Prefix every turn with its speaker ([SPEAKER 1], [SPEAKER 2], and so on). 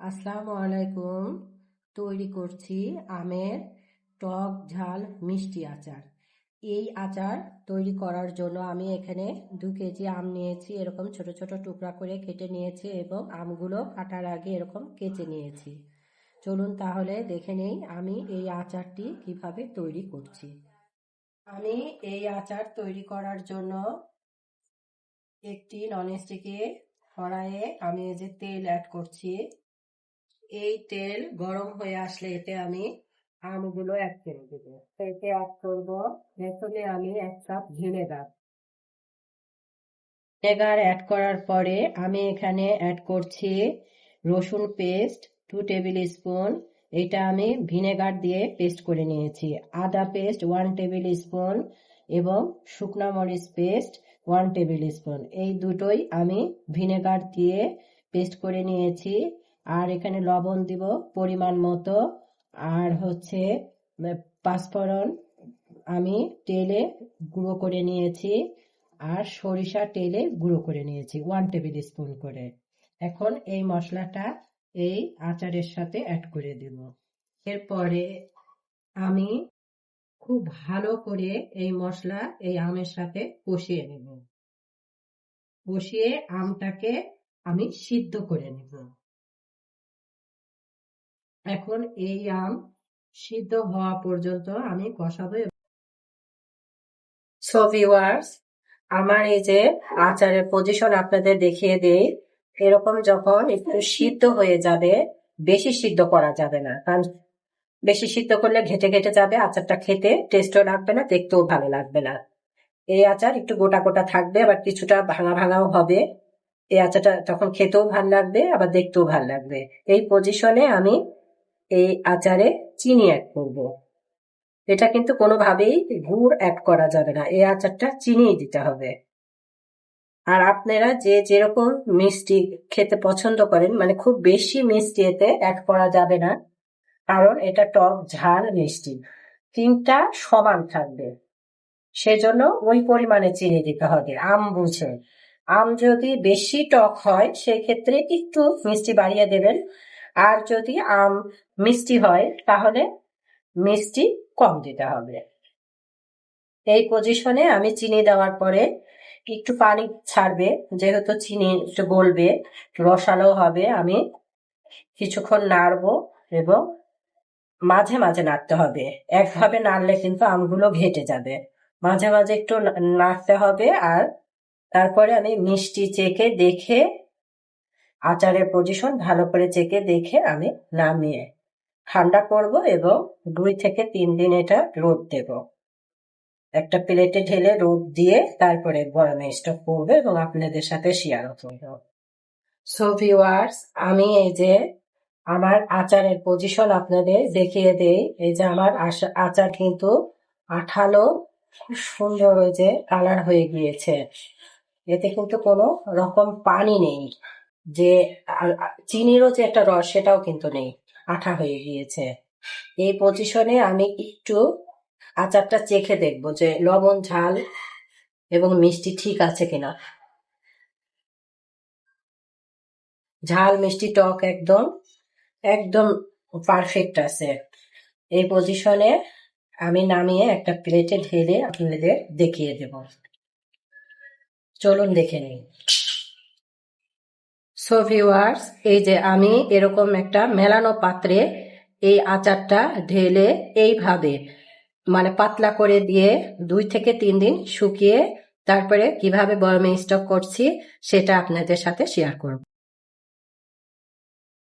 [SPEAKER 1] আসসালামু আলাইকুম। তৈরি করছি আমের টক ঝাল মিষ্টি আচার। এই আচার তৈরি করার জন্য আমি এখানে দু কেজি আম নিয়েছি, এরকম ছোট ছোট টুকরা করে কেটে নিয়েছি এবং আমগুলো কাটার আগে এরকম কেচে নিয়েছি। চলুন তাহলে দেখে নেই আমি এই আচারটি কীভাবে তৈরি করছি। আমি এই আচার তৈরি করার জন্য একটি ননস্টিকে কড়াইয়ে আমি এই যে তেল অ্যাড করছি। এই তেল গরম হয়ে আসলে এতে আমি আমগুলো অ্যাড করে দেব। এতে অ্যাড করব প্রথমে আমি এক কাপ ভিনেগার ভিনেগার অ্যাড করার পরে আমি এখানে অ্যাড করছি রসুন পেস্ট টু টেবিল স্পুন এটা আমি ভিনেগার দিয়ে পেস্ট করে নিয়েছি। আদা পেস্ট ওয়ান টেবিল স্পুন এবং শুকনা মরিচ পেস্ট ওয়ান টেবিল স্পুন এই দুটোই আমি ভিনেগার দিয়ে পেস্ট করে নিয়েছি। আর এখানে লবণ দিব পরিমাণ মতো। আর হচ্ছে পাঁচফোড়ন আমি তেলে গুঁড়ো করে নিয়েছি। আর সরিষা তেলে গুঁড়ো করে নিয়েছি ওয়ান টেবিল স্পুন করে। এখন এই মশলাটা এই আচারের সাথে অ্যাড করে দেব। এরপরে আমি খুব ভালো করে এই মশলা এই আমের সাথে কষিয়ে নেব। কষিয়ে আমটাকে আমি সিদ্ধ করে নেব। এখন এই আম সিদ্ধ হওয়া পর্যন্ত আমি কষাবো সো ভিউয়ার্স আমার এই যে আচারের পজিশন আপনাদের দেখিয়ে দেই, এরকম যখন একটু সিদ্ধ হয়ে যাবে, বেশি সিদ্ধ করা যাবে না। কারণ বেশি সিদ্ধ করলে ঘেটে ঘেটে যাবে, আচারটা খেতে টেস্টও লাগবে না, দেখতেও ভালো লাগবে না। এই আচার একটু গোটা গোটা থাকবে, আবার কিছুটা ভাঙা ভাঙাও হবে। এই আচারটা তখন খেতেও ভালো লাগবে, আবার দেখতেও ভালো লাগবে। এই পজিশনে আমি এই আচারে চিনি অ্যাড করব। এটা কিন্তু কোনোভাবেই গুড় অ্যাড করা যাবে না। এই আচারটা চিনি দিতে হবে। আর আপনারা যে যেরকম মিষ্টি খেতে পছন্দ করেন মানে খুব বেশি মিষ্টি এতে অ্যাড করা যাবে না, কারণ এটা টক ঝাল মিষ্টি। তিনটা সমান থাকবে। সেজন্য ওই পরিমাণে চিনি দিতে হবে, আম বুঝে। আম যদি বেশি টক হয় সেই ক্ষেত্রে একটু মিষ্টি বাড়িয়ে দেবেন। আর যদি আম মিষ্টি হয়, তাহলে মিষ্টি কম দিতে হবে। এই পজিশনে আমি চিনি দেওয়ার পরে একটু পানি ছাড়বে, যেহেতু চিনি একটু গলবে, রসালো হবে, আমি কিছুক্ষণ নাড়বো এবং মাঝে মাঝে নাড়তে হবে। একভাবে নাড়লে কিন্তু আমগুলো ঘেটে যাবে। মাঝে মাঝে একটু নাড়তে হবে আর তারপরে আমি মিষ্টি চেকে দেখে আচারের পজিশন ভালো করে চেকে দেখে আমি নামিয়ে ঠান্ডা করব এবং দুই থেকে তিন দিন এটা রোদ দেব। একটা প্লেটে ঢেলে রোদ দিয়ে তারপরে গরমে স্টক করব এবং আপনাদের সাথে শেয়ার করব। সো ভিওয়ার্স আমি এই যে আমার আচারের পজিশন আপনাদের দেখিয়ে দেই। এই যে আমার আচার কিন্তু আঠালো সুন্দর ওই যে কালার হয়ে গিয়েছে। এতে কিন্তু কোনো রকম পানি নেই। যে চিনিরও যে একটা রস সেটাও কিন্তু নেই, আঠা হয়ে গিয়েছে। এই পজিশনে আমি একটু আচারটা চেখে দেখব যে লবণ, ঝাল এবং মিষ্টি ঠিক আছে কিনা। ঝাল, মিষ্টি, টক একদম একদম পারফেক্ট আছে। এই পজিশনে আমি নামিয়ে একটা প্লেটে ঢেলে আপনাদের দেখিয়ে দেব। চলুন দেখে নিই। সো ভিউয়ার্স এই যে আমি এরকম একটা মেলানো পাত্রে এই আচারটা ঢেলে এইভাবে মানে পাতলা করে দিয়ে দুই থেকে তিন দিন শুকিয়ে তারপরে কীভাবে বয়মে স্টক করছি সেটা আপনাদের সাথে শেয়ার করব।